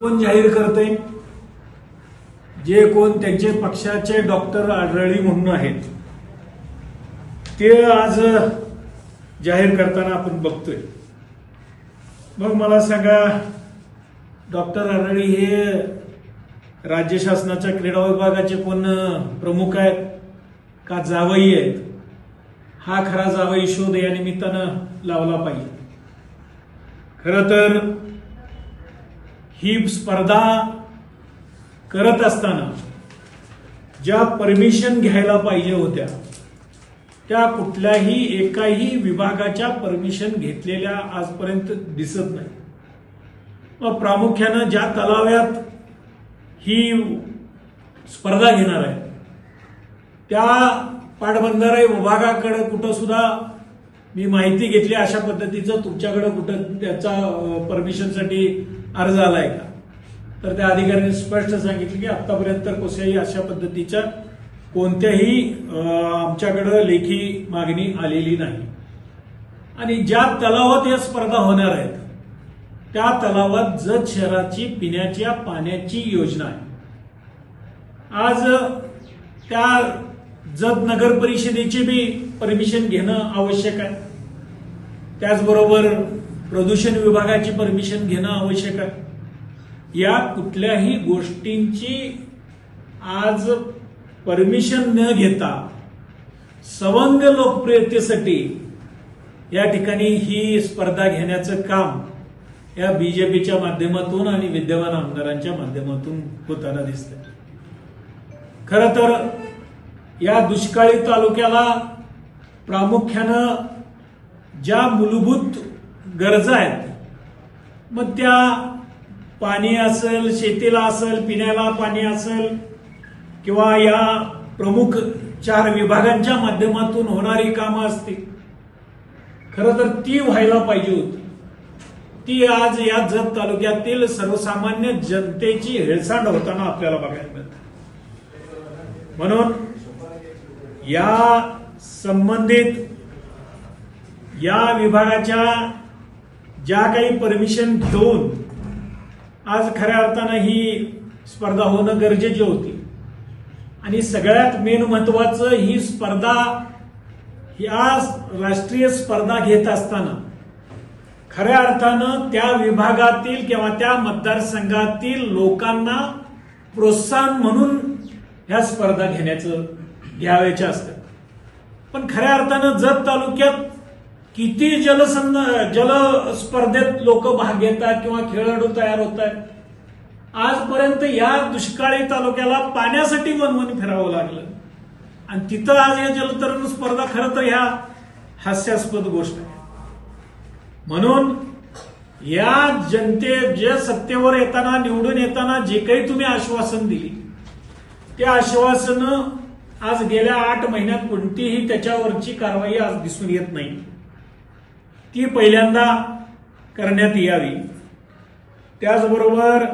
कोण जाहीर करते जे कोण त्यांचे पक्षाचे डॉक्टर आढळी म्हणून आहेत. ते आज जाहीर करताना आपण बघतोय. मग मला सांगा डॉक्टर आढळी हे राज्य शासनाच्या क्रीडा विभागाचे कोण प्रमुख आहेत? का जावई आहेत? हा खरा जावई शोध या निमित्तानं लावला पाहिजे. खरं तर ही स्पर्धा करत असताना ज्या परमिशन घ्यायला पाहिजे होत्या त्या कुठल्याही एकाही विभागाच्या परमिशन घेतलेल्या आजपर्यंत दिसत नाही. मग प्रामुख्यानं ज्या तलाव्यात ही स्पर्धा घेणार आहे त्या पाटबंधारे विभागाकडे कुठं सुद्धा मी माहिती घेतली अशा पद्धतीचं तुमच्याकडे कुठं त्याचा परमिशनसाठी अर्ज आलाय का? तर त्या अधिकाऱ्यांनी स्पष्ट सांगितलं की आतापर्यंत कोणत्याही अशा पद्धतीच्या कोणत्याही आमच्याकडं लेखी मागणी आलेली नाही. आणि ज्या तलावात या स्पर्धा होणार आहेत त्या तलावात जत शहराची पिण्याच्या पाण्याची योजना आहे. आज त्या जत नगर परिषदेची बी परमिशन घेणं आवश्यक आहे. त्याचबरोबर प्रदूषण विभागाची परमिशन घेणं आवश्यक आहे. या कुठल्याही गोष्टींची आज परमिशन न घेता सवंग लोकप्रियतेसाठी या ठिकाणी ही स्पर्धा घेण्याचं काम या बीजेपीच्या माध्यमातून आणि विद्यमान आमदारांच्या माध्यमातून होताना दिसत खर तर या दुष्काळी तालुक्याला प्रामुख्यानं ज्या मूलभूत गरजा आहेत. मग त्या पाणी असेल शेतीला असेल पिण्याला पाणी असेल किंवा या प्रमुख चार विभागांच्या माध्यमातून होणारी कामं असतील. खरं तर ती व्हायला पाहिजे होती. ती आज या जत तालुक्यातील सर्वसामान्य जनतेची हेळसांड होताना आपल्याला बघायला मिळते. म्हणून या संबंधित या विभागाच्या ज्या काही परमिशन घेऊन आज खऱ्या अर्थानं ही स्पर्धा होणं गरजेची होती. आणि सगळ्यात मेन महत्वाचं ही स्पर्धा या राष्ट्रीय स्पर्धा घेत असताना खऱ्या अर्थानं त्या विभागातील किंवा त्या मतदारसंघातील लोकांना प्रोत्साहन म्हणून ह्या स्पर्धा घेण्याचं घ्यावायच्या असतात. पण खऱ्या अर्थानं जत तालुक्यात किती जलसंध जल स्पर्धेत लोक भाग घेतात किंवा खेळाडू तयार होत आहेत आजपर्यंत या दुष्काळी तालुक्याला पाण्यासाठी वनवन फिरावं लागलं. आणि तिथं आज या जलतरण स्पर्धा खरं तर ह्या हास्यास्पद गोष्ट आहे. म्हणून या जनते जे सत्तेवर येताना निवडून येताना जे काही तुम्ही आश्वासन दिली ते आश्वासन आज गेल्या आठ महिन्यात कोणतीही त्याच्यावरची कारवाई आज दिसून येत नाही. ती पहिल्यांदा करण्यात यावी. त्याचबरोबर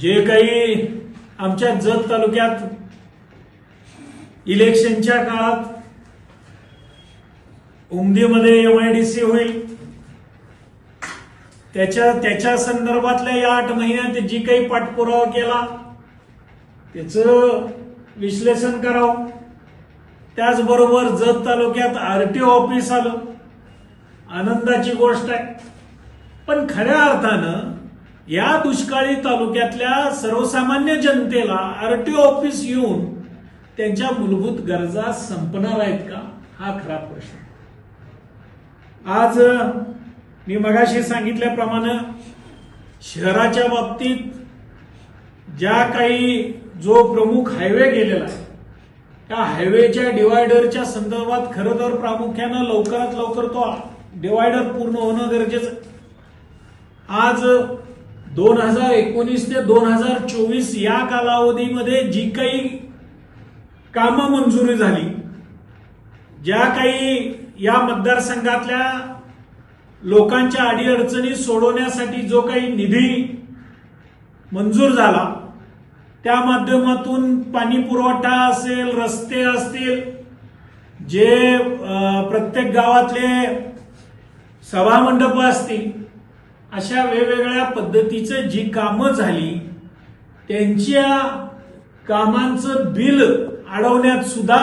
जे काही आमच्या जत तालुक्यात इलेक्शनच्या काळात उमदीमध्ये एम आय डी सी होईल त्याच्या त्याच्या संदर्भातल्या या आठ महिन्यात जी काही पाठपुरावा केला त्याचं विश्लेषण करावं. त्याचबरोबर जत तालुक्यात आर टी ओ ऑफिस आलं. आनंदाची गोष्ट आहे. पण खऱ्या अर्थानं या दुष्काळी तालुक्यातल्या सर्वसामान्य जनतेला आरटीओ ऑफिस येऊन त्यांच्या मूलभूत गरजा संपणार आहेत का? हा खरा प्रश्न. आज मी मगाशी सांगितल्याप्रमाणे शहराच्या बाबतीत ज्या काही जो प्रमुख हायवे गेलेला आहे त्या हायवेच्या डिवायडरच्या संदर्भात खरं तर प्रामुख्यानं लवकरात लवकर तो डिवायडर पूर्ण होणं गरजेचं आज दोन हजार एकोणीस ते दोन हजार चोवीस या कालावधीमध्ये जी काही कामं मंजुरी झाली ज्या काही या मतदारसंघातल्या लोकांच्या अडीअडचणी सोडवण्यासाठी जो काही निधी मंजूर झाला त्या माध्यमातून पाणी पुरवठा असेल रस्ते असतील जे प्रत्येक गावातले सभामंडप असतील अशा वेगवेगळ्या पद्धतीचं जी कामं झाली त्यांच्या कामांचं बिल अडवण्यात सुद्धा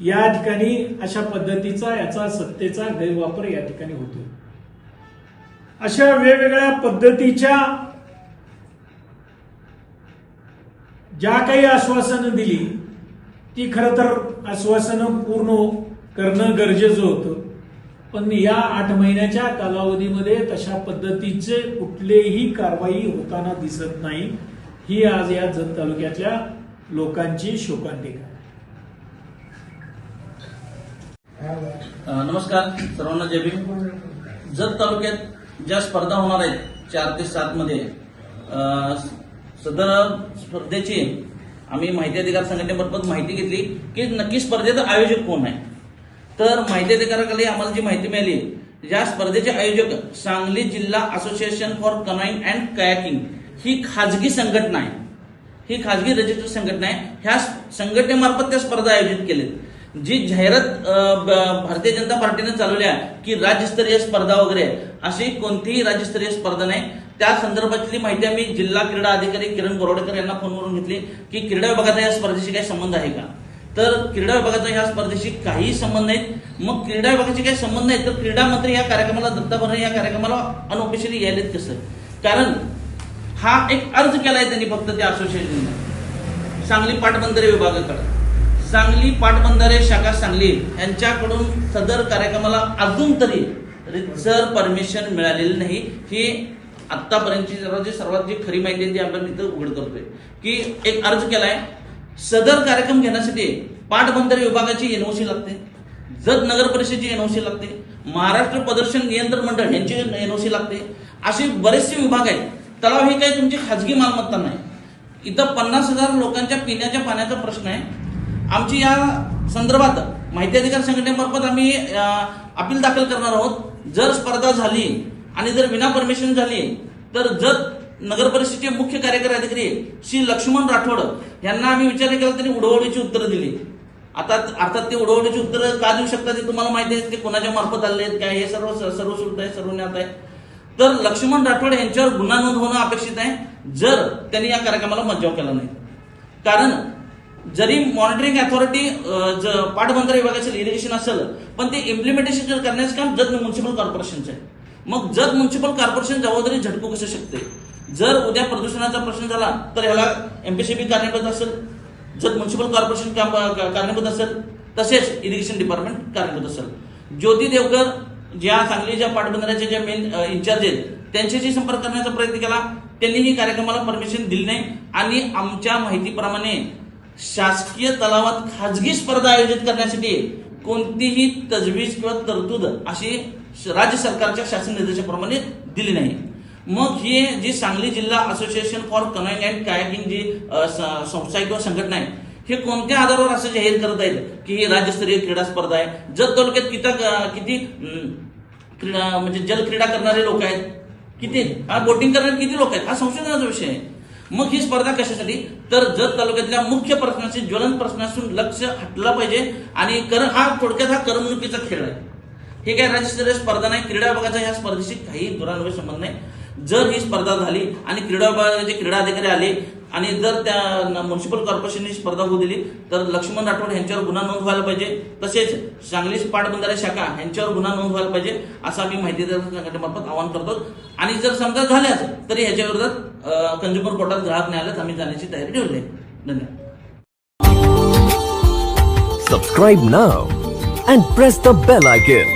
या ठिकाणी अशा पद्धतीचा याचा सत्तेचा गैरवापर या ठिकाणी होतो अशा वेगवेगळ्या पद्धतीच्या ज्या काही आश्वासनं दिली ती खरं तर आश्वासनं पूर्ण करणं गरजेचं होतं. पण या आठ महिन्याच्या कालावधीमध्ये तशा पद्धतीचे कुठलेही कारवाई होताना दिसत नाही. ही आज या जत तालुक्यातल्या लोकांची शोकांतिका नमस्कार सर्वांना जय भीम. जत तालुक्यात ज्या स्पर्धा होणार आहेत चार ते सात मध्ये सदर स्पर्धेची आम्ही माहिती अधिकार संघटनेमार्फत माहिती घेतली की नक्की स्पर्धेचं आयोजक कोण आहे? तर माहिती अधिकाराखाली आम्हाला जी माहिती मिळाली या स्पर्धेचे आयोजक सांगली जिल्हा association for canoeing and kayaking ही खाजगी संघटना आहे. ही खाजगी रजिस्टर संघटना आहे. ह्या संघटनेमार्फत त्या स्पर्धा आयोजित केलेत जी जाहिरात भारतीय जनता पार्टीने चालवल्या की राज्यस्तरीय स्पर्धा वगैरे अशी कोणतीही राज्यस्तरीय स्पर्धा नाही. त्या संदर्भातली माहिती आम्ही जिल्हा क्रीडा अधिकारी किरण गोरवडेकर यांना फोनवरून घेतली की क्रीडा विभागाचा या स्पर्धेशी काही संबंध आहे का? तर क्रीडा विभागाचा ह्या स्पर्धेशी काहीही संबंध नाहीत. मग क्रीडा विभागाचे काही संबंध नाही तर क्रीडा मंत्री या कार्यक्रमाला दत्ता भरणे या कार्यक्रमाला अनऑफिशियली यायलेत कसं? कारण हा एक अर्ज केलाय त्यांनी फक्त त्या असोसिएशनने सांगली पाटबंधारे विभागाकडे. सांगली पाटबंधारे शाखा सांगली यांच्याकडून सदर कार्यक्रमाला अजून तरी रितसर परमिशन मिळालेली नाही. ही आतापर्यंतची जरा जी सर्वात जी खरी माहिती आहे ती आपण इथं उघड करतोय. की एक अर्ज केलाय सदर कार्यक्रम घेण्यासाठी पाटबंधारे विभागाची एनओसी लागते जत नगर परिषदेची एनओसी लागते महाराष्ट्र प्रदर्शन नियंत्रण मंडळ यांची एनओसी लागते. असे बरेचसे विभाग आहेत. तलाव हे काही तुमची खाजगी मालमत्ता नाही. इथं पन्नास हजार लोकांच्या पिण्याच्या पाण्याचा प्रश्न आहे. आमची या संदर्भात माहिती अधिकार संघटनेमार्फत आम्ही अपील दाखल करणार आहोत. जर स्पर्धा झाली आणि जर विना परमिशन झाली तर जत नगर परिषदेचे मुख्य कार्यकारी अधिकारी श्री लक्ष्मण राठोड यांना आम्ही विचार केला त्यांनी उडवडीची उत्तरं दिली. आता अर्थात ते उडवडीची उत्तरं का देऊ शकतात ते तुम्हाला माहिती आहे ते कोणाच्या मार्फत आले आहेत काय हे सर्व सर्व सुद्धा आहे सर्व ज्ञात आहे. तर लक्ष्मण राठोड यांच्यावर गुन्हा नोंद होणं अपेक्षित आहे जर त्यांनी या कार्यक्रमाला मज्जाव केला नाही. कारण जरी मॉनिटरिंग अथॉरिटी पाटबंधारे विभागाचे इरिगेशन असेल पण ते इम्प्लिमेंटेशन करण्याचं काम जत म्युन्सिपल कॉर्पोरेशनचं आहे. मग जत म्युन्सिपल कॉर्पोरेशन जबाबदारी झटकू कसं शकते? जर उद्या प्रदूषणाचा प्रश्न झाला तर ह्याला एमपीसीबी कारणीभूत असेल. जत म्युन्सिपल कॉर्पोरेशन कारणीभूत असेल तसेच इरिगेशन डिपार्टमेंट कारणीभूत असेल. ज्योती देवकर ज्या सांगलीच्या पाटबंधाऱ्याचे जे मेन इन्चार्ज आहेत त्यांच्याशी संपर्क करण्याचा प्रयत्न केला. त्यांनीही कार्यक्रमाला परमिशन दिली नाही. आणि आमच्या माहितीप्रमाणे शासकीय तलावात खाजगी स्पर्धा आयोजित करण्यासाठी कोणतीही तजवीज किंवा तरतूद अशी राज्य सरकारच्या शासन निर्देशाप्रमाणे दिली नाही. मग हे जी सांगली जिल्हा association for canoeing and kayaking जी संस्था किंवा संघटना आहे हे कोणत्या आधारावर असं जाहीर करत आहेत की ही राज्यस्तरीय क्रीडा स्पर्धा आहे? जत तालुक्यात किती किती क्रीडा म्हणजे जलक्रीडा करणारे लोक आहेत? किती? हा बोटिंग करणारे किती लोक आहेत? हा संशोधनाचा विषय आहे. मग ही स्पर्धा कशासाठी? तर जत तालुक्यातल्या मुख्य प्रश्नाशी ज्वलन प्रश्नासून लक्ष हटलं पाहिजे आणि कर हा थोडक्यात हा करमणुकीचा खेळ आहे. हे काय राज्यस्तरीय स्पर्धा नाही. क्रीडा विभागाचा या स्पर्धेशी काही दुरान्वय संबंध नाही. जर ही स्पर्धा झाली आणि क्रीडा विभागाचे क्रीडा अधिकारी आले आणि जर त्या म्युन्सिपल कॉर्पोरेशनने स्पर्धा होऊ दिली तर लक्ष्मण राठोड यांच्यावर गुन्हा नोंद व्हायला पाहिजे. तसेच सांगली पाटबंधारे शाखा यांच्यावर गुन्हा नोंद व्हायला पाहिजे असं आम्ही माहिती संघटनेमार्फत आवाहन करतो. आणि जर समजा झाल्याच तरी ह्याच्या विरोधात कंझ्युमर कोर्टात ग्राहक न्यायालयात आम्ही जाण्याची तयारी ठेवली धन्यवाद. Subscribe now and press the bell icon